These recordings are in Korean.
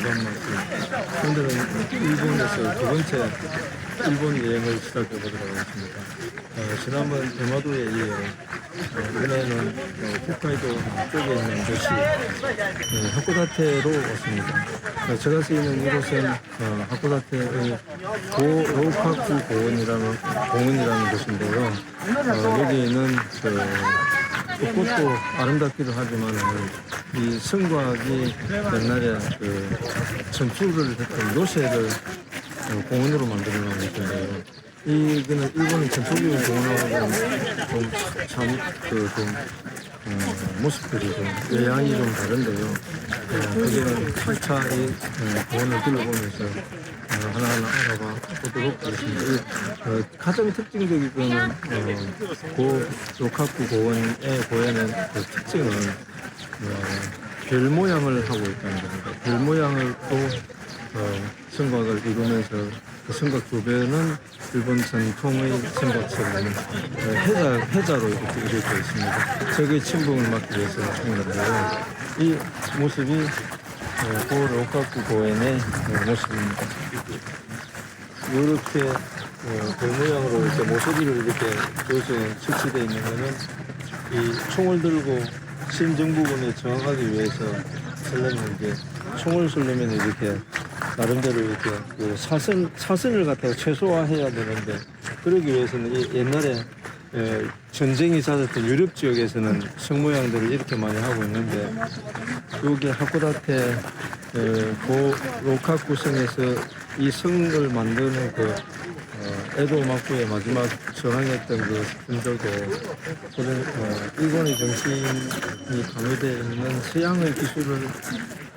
말씀. 오늘은 일본에서 두 번째 일본 여행을 시작해 보도록 하겠습니다. 어, 지난번 대마도에 이어 어, 이번에는 어, 홋카이도 쪽에 있는 도시 어, 하코다테로 왔습니다. 어, 제가 쓰이는 이곳은 어, 하코다테의 고 로카쿠 공원이라는 공원이라는 곳인데요. 어, 여기는 그 꽃도 아름답기도 하지만 이 성곽이 옛날에 그 전투를 했던 요새를 어, 공원으로 만들어 놓은 것인데요. 이거는 일본의 전투기용 공원하고는 좀참그좀 어, 모습들이 좀 외양이 좀 다른데요. 어, 그게는 차차 이 어, 공원을 둘러보면서 어, 하나하나 알아봐 보도록 하겠습니다. 이, 어, 가장 특징적인 거는 어, 고 로카쿠 고원의 고연의 그 특징은 어, 별 모양을 하고 있다는 겁니다. 별 모양을 또 어, 성곽을 이루면서 그 성곽 주변은 일본 전통의 성곽처럼 어, 해자, 해자로 이렇게 이루어져 있습니다. 적의 침범을 막기 위해서 했는데요. 이 모습이 어, 고 로카쿠 고엔의 어, 모습입니다. 이렇게 어, 별 모양으로 이렇게 모서리를 이렇게 여기서 설치되어 있는 것은 이 총을 들고 심정 부분에 정확하기 위해서 설레는 게 총을 쏠려면 이렇게 나름대로 이렇게 그 사선 사선을 갖다가 최소화해야 되는데 그러기 위해서는 이 옛날에 에, 전쟁이 잦았던 유럽 지역에서는 성 모양들을 이렇게 많이 하고 있는데 여기 하코다테 에, 고 로카쿠 성에서 이 성을 만드는 그 어, 에도 막부의 마지막 저항했던 그 분들도 그런 어, 일본의 정신이 가미되어 있는 서양의 기술을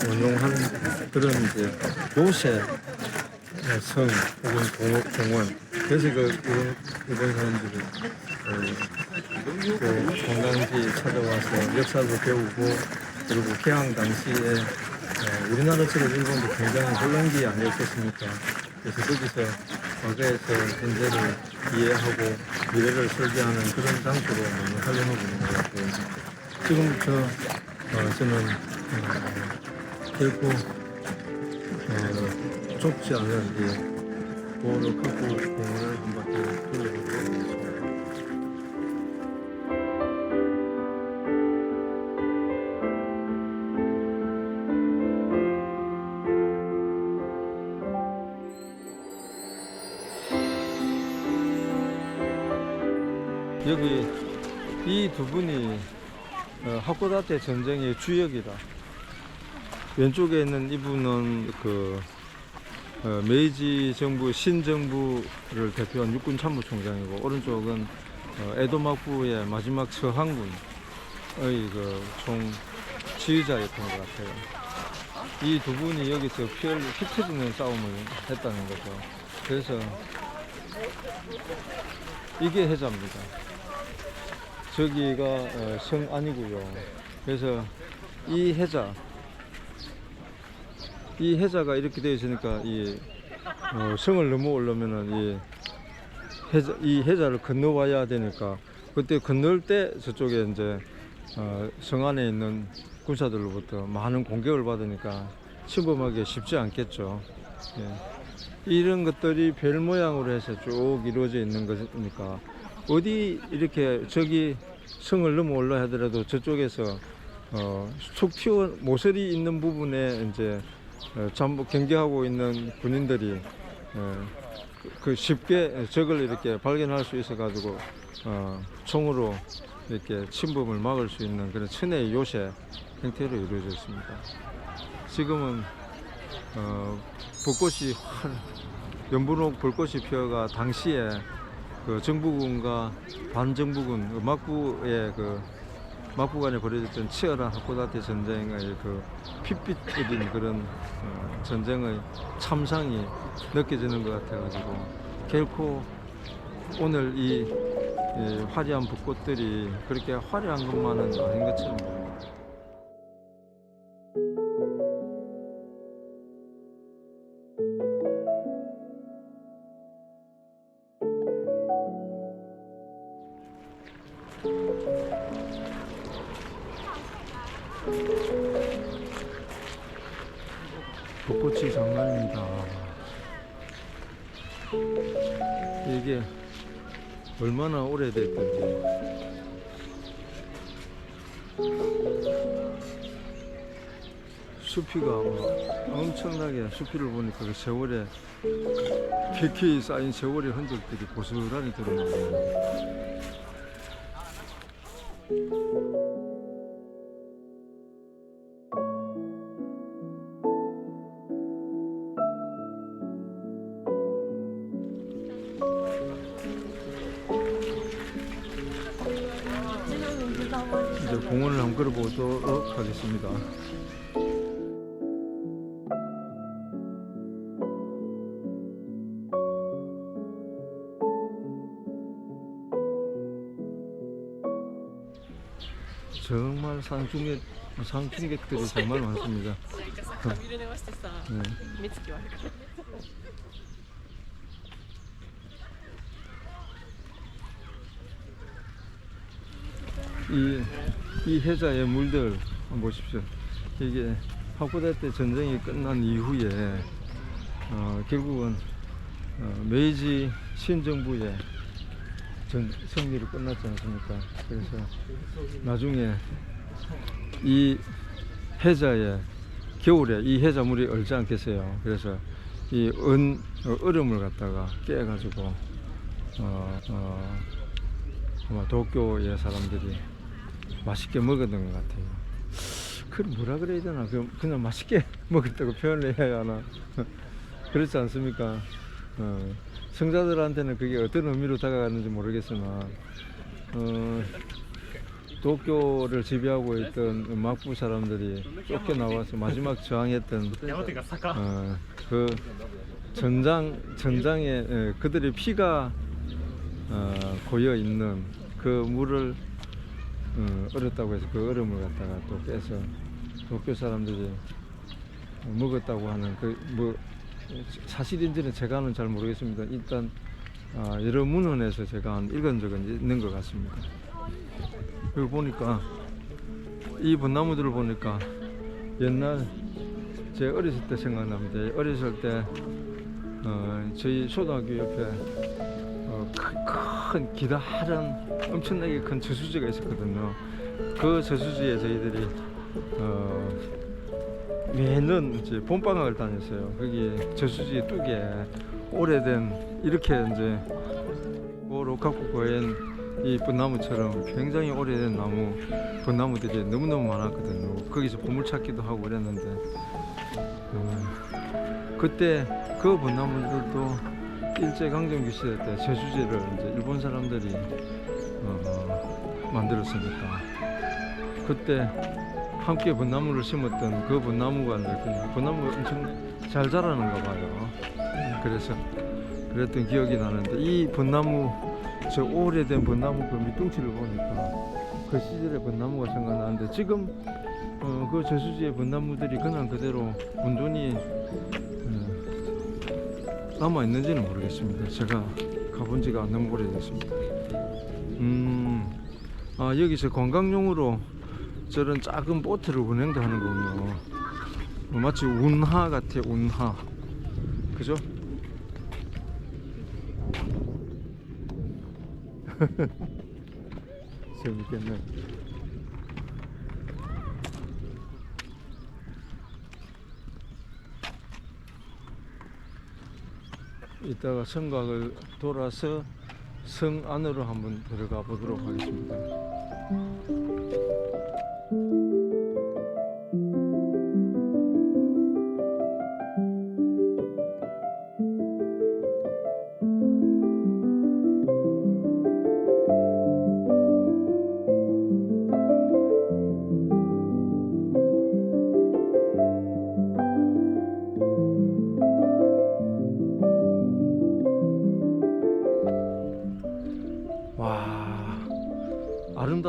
원용하는 그런 이제 요새 어, 성 혹은 공원 그래서 그 일본, 일본 사람들이 어, 그 관광지 찾아와서 역사도 배우고 그리고 개항 당시에 어, 우리나라처럼 일본도 굉장히 혼란기 아니었겠습니까? 그래서 거기서 과거에서 현재를 이해하고 미래를 설계하는 그런 장소로 많이 활용하고 있는 것 같고요. 지금부터 어, 저는 어, 결코 어, 좁지 않은 이 보르카쿠 공원을 한 바퀴 돌려보도록 하겠습니다. 두 분이 어, 하코다테 전쟁의 주역이다. 왼쪽에 있는 이분은 그 어, 메이지 정부 신정부를 대표한 육군 참모총장이고 오른쪽은 어, 에도막부의 마지막 서항군의 그 총 지휘자였던 것 같아요. 이 두 분이 여기서 피를 흩어지는 싸움을 했다는 거죠. 그래서 이게 해자입니다. 저기가 어, 성 아니고요. 그래서 이 해자, 이 해자가 이렇게 되어 있으니까 이 어, 성을 넘어 오려면은 이 해자, 이 해자를 건너와야 되니까 그때 건널 때 저쪽에 이제 어, 성 안에 있는 군사들로부터 많은 공격을 받으니까 침범하기 쉽지 않겠죠. 예. 이런 것들이 별 모양으로 해서 쭉 이루어져 있는 거니까 어디 이렇게 저기 성을 넘어 올라 하더라도 저쪽에서 어, 속 튀어 모서리 있는 부분에 이제 어, 잠복 경계하고 있는 군인들이 어, 그 쉽게 적을 이렇게 발견할 수 있어 가지고 어, 총으로 이렇게 침범을 막을 수 있는 그런 천혜의 요새 형태로 이루어져 있습니다. 지금은 어, 벚꽃이 활, 연분홍 벚꽃이 피어가 당시에 그 정부군과 반정부군 그 막부의 그 막부 간에 벌어졌던 치열한 하코다테 전쟁의 그 핏빛 어린 그런 어, 전쟁의 참상이 느껴지는 것 같아가지고 결코 오늘 이, 이 화려한 벚꽃들이 그렇게 화려한 것만은 아닌 것처럼 벚꽃이 장난입니다. 이게 얼마나 오래됐던지. 숲이가 막 엄청나게 숲이를 보니까 그 세월에 깊이 쌓인 세월의 흔적들이 고스란히 드러나요. 이제 공원을 한번 끌어보도록 하겠습니다. 정말 상중에 상중객들이 정말 많습니다. 네. 네. 이, 이 해자의 물들 보십시오. 이게 파쿠데 때 전쟁이 끝난 이후에 어, 결국은 어, 메이지 신정부의 전, 승리로 끝났지 않습니까? 그래서 나중에 이 해자의 겨울에 이 해자 물이 얼지 않겠어요. 그래서 이 은, 어, 얼음을 갖다가 깨가지고 어, 어, 아마 도쿄의 사람들이 맛있게 먹었던 것 같아요. 그 뭐라 그래야 되나? 그 그냥 맛있게 먹었다고 표현을 해야 하나? 그렇지 않습니까? 어, 성자들한테는 그게 어떤 의미로 다가가는지 모르겠으나 어, 도쿄를 지배하고 있던 막부 사람들이 쫓겨나와서 마지막 저항했던 어, 그 전장 전장에 에, 그들의 피가 어, 고여 있는 그 물을 어, 얼었다고 해서 그 얼음을 갖다가 또 빼서 도쿄 사람들이 먹었다고 하는 그 뭐 사실인지는 제가는 잘 모르겠습니다. 일단 아, 여러 문헌에서 제가 한 읽은 적은 있는 것 같습니다. 그리고 보니까 이 벚나무들을 보니까 옛날 제 어렸을 때 생각납니다. 어렸을 때 어, 저희 초등학교 옆에 어, 큰, 큰 기다란 엄청나게 큰 저수지가 있었거든요. 그 저수지에 저희들이 어, 매년 이제 봄방학을 다녔어요. 거기 저수지 뚝에 오래된 이렇게 이제 뭐 로카쿠 고엔 이 벚나무처럼 굉장히 오래된 나무 벚나무들이 너무너무 많았거든요. 거기서 보물 찾기도 하고 그랬는데 어, 그때 그 벚나무들도 일제 강점기 시대 때 저수지를 이제 일본 사람들이 어, 만들었으니까 그때 함께 벚나무를 심었던 그 벚나무가 이제 그 벚나무 엄청 잘 자라는가 봐요. 그래서 그랬던 기억이 나는데 이 벚나무 저 오래된 벚나무 그 밑둥치를 보니까 그 시절의 벚나무가 생각나는데 지금 어, 그 저수지의 벚나무들이 그냥 그대로 온전히 어, 남아 있는지는 모르겠습니다. 제가 가본 지가 너무 오래됐습니다. 음, 아 여기서 관광용으로 저런 작은 보트를 운행도 하는 거군요. 어, 마치 운하 같아, 운하. 그죠? 재밌겠네. 이따가 성곽을 돌아서 성 안으로 한번 들어가 보도록 하겠습니다.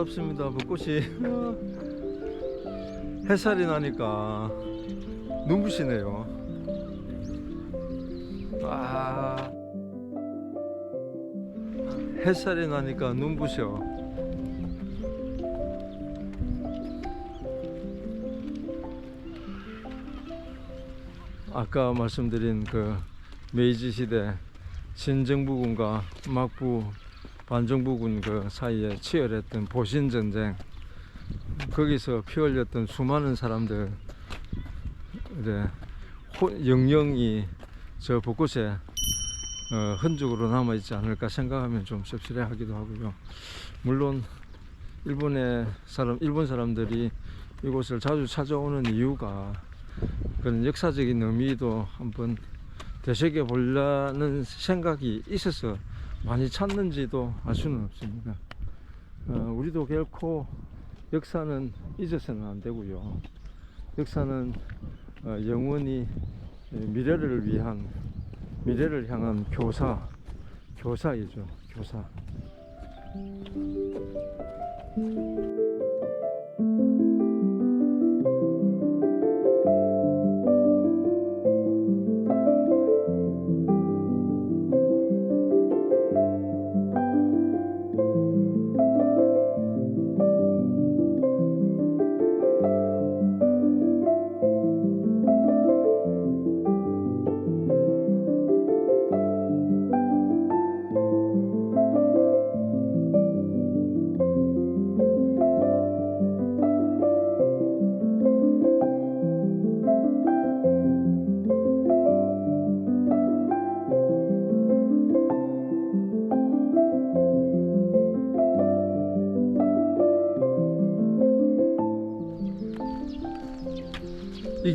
아름답습니다. 벚꽃이. 햇살이 나니까 눈부시네요. 아. 햇살이 나니까 눈부셔. 아까 말씀드린 그 메이지 시대 진정부군과 막부 반정부군 그 사이에 치열했던 보신 전쟁 거기서 피 흘렸던 수많은 사람들 의 영영이 저 곳곳에 어, 흔적으로 남아 있지 않을까 생각하면 좀 씁쓸해하기도 하고요. 물론 일본의 사람 일본 사람들이 이곳을 자주 찾아오는 이유가 그런 역사적인 의미도 한번 되새겨 보려는 생각이 있어서 많이 찾는지도 알 수는 없습니다. 어, 우리도 결코 역사는 잊어서는 안 되고요. 역사는 어, 영원히 미래를 위한 미래를 향한 교사 교사이죠 교사.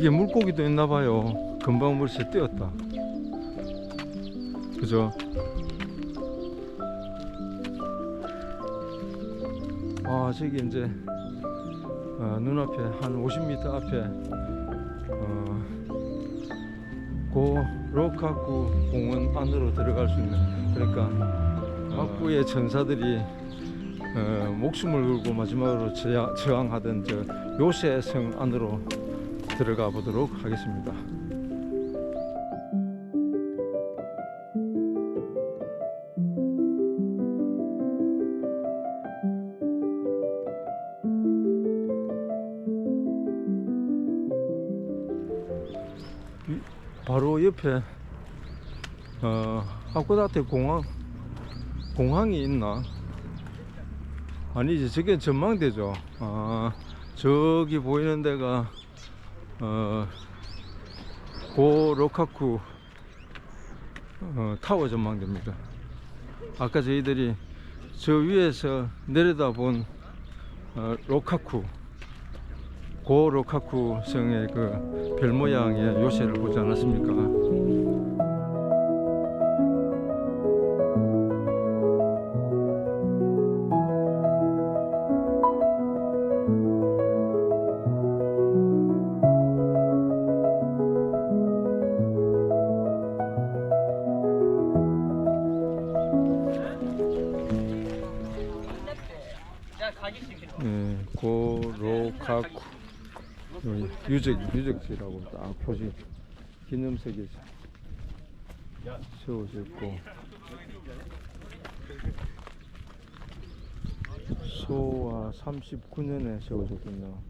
이게 물고기도 있나 봐요. 금방 물새 뛰었다. 그죠? 아 저기 이제 어, 눈앞에 한 50m 앞에 어, 고 로카쿠 공원 안으로 들어갈 수 있는 그러니까 막부의 전사들이 어, 목숨을 걸고 마지막으로 저항, 저항하던 저 요새 성 안으로 들어가 보도록 하겠습니다. 이- 바로 옆에 어, 하코다테 공항 공항이 있나? 아니지 저게 전망대죠. 아 저기 보이는 데가 어, 고 로카쿠 어, 타워 전망대입니다. 아까 저희들이 저 위에서 내려다본 어, 로카쿠 고 로카쿠 성의 그 별 모양의 요새를 보지 않았습니까? 유적 유적지라고 딱 표시 기념석이 세워져 있고 소와 39년에 세워졌군요.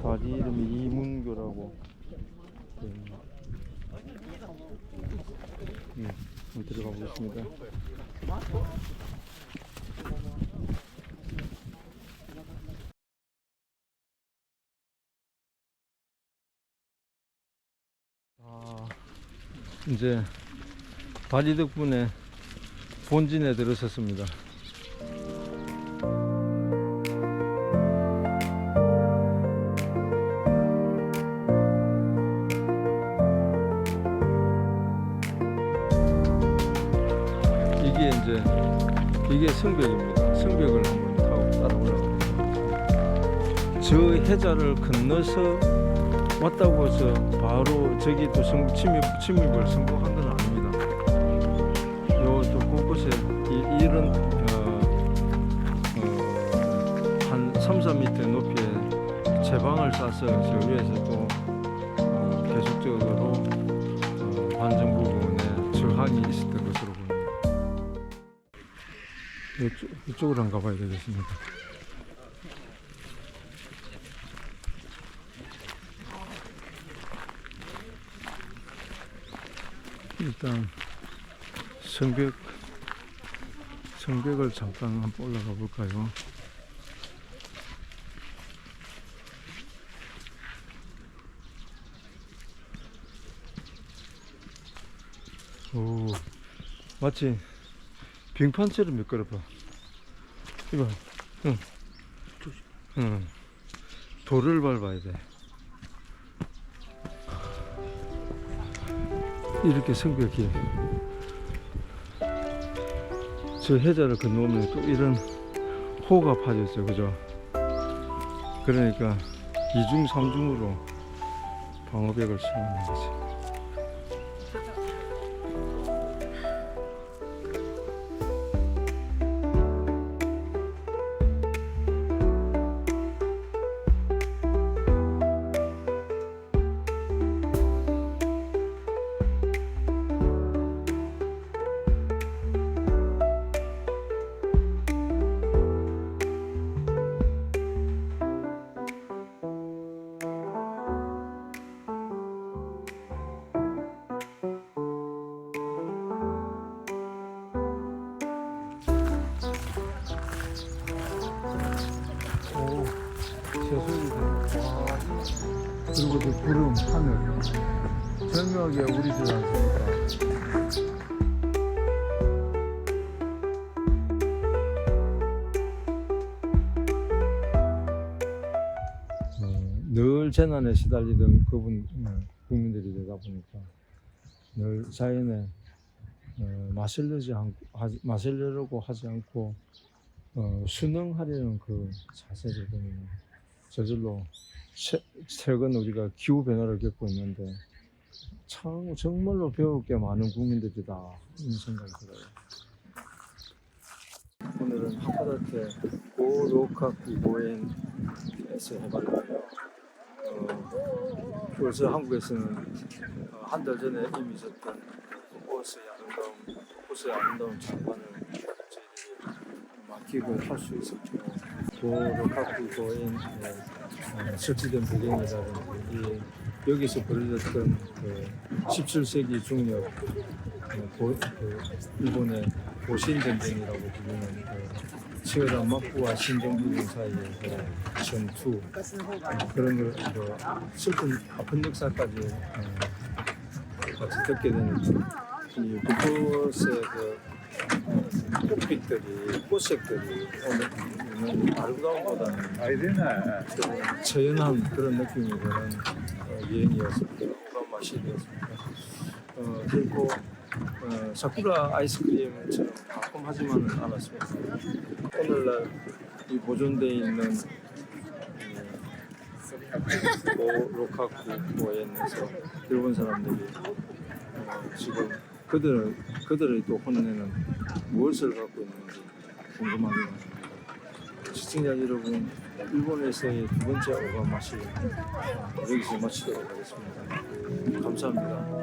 다리 이름이 이문교라고. 네. 네, 한번 들어가 보겠습니다. 아, 이제 다리 덕분에 본진에 들어섰습니다. 이게 이제 이게 성벽입니다. 성벽을 한번 타고 따라 올라갑니다. 저 해자를 건너서 왔다고 해서 바로 저기 또 성, 침입, 침입을 성공한 건 아닙니다. 요또 곳곳에 이, 이런 어, 어, 한 3, 4m 높이의 제방을 싸서 저 위에서 또 어, 계속적으로 어, 반정 부분 방이 있었던 것으로 보입니다. 이쪽, 이쪽으로 한번 가봐야 되겠습니다. 일단 성벽 성벽을 잠깐 한번 올라가 볼까요? 오, 마치 빙판처럼 미끄러워. 이봐, 응, 응, 돌을 밟아야 돼. 이렇게 성벽이 저 해자를 건너면 또 이런 호가 파졌죠, 그죠? 그러니까 이중 삼중으로 방어벽을 세우는 거지. 그리고 그 구름, 하늘. 절묘하게 우리 집 않습니까? 어, 늘 재난에 시달리던 그분, 어, 국민들이 되다 보니까 늘 자연에 어, 맞설려지 않고, 하지, 않고 어, 순응하려는 그 자세를 보면 저절로 최, 최근 우리가 기후 변화를 겪고 있는데 참 정말로 배울 게 많은 국민들이다 이런 생각이 들어요. 오늘은 하파다테 고로카쿠 고엔에서 해봤는데요. 어, 벌써 한국에서는 어, 한달 전에 이미 있었던 오스의 아름다움, 오스의 아름다운 장관을 저희들이 맡기고 할 수 있었죠. 고로카쿠 고엔 어, 설치된 배경이라든지 이 여기서 벌어졌던 그 17세기 중엽 어, 고, 그 일본의 고신 전쟁이라고 부르는 그 치열한 막부와 신정부군 사이의 그 전투 어, 그런 걸 뭐, 슬픈 아픈 역사까지 어, 같이 듣게 되는 이 북꽃의 그 어, 꽃빛들이 꽃색들이 오늘 아름다움보다는 좀 처연한 그런 느낌이 드는 어, 여행이었습니다. 오감 맛이었습니다. 어, 그리고 어, 사쿠라 아이스크림처럼 달콤하지만은 않았습니다. 오늘날 이 보존되어 있는 이 고, 로카쿠 고엔에서 일본 사람들이 어, 지금 그들 그들의 또 혼내는 무엇을 갖고 있는지 합니다. 시청자 여러분, 일본에서의 두 번째 맛이 여기서 마치도록 하겠습니다. 감사합니다.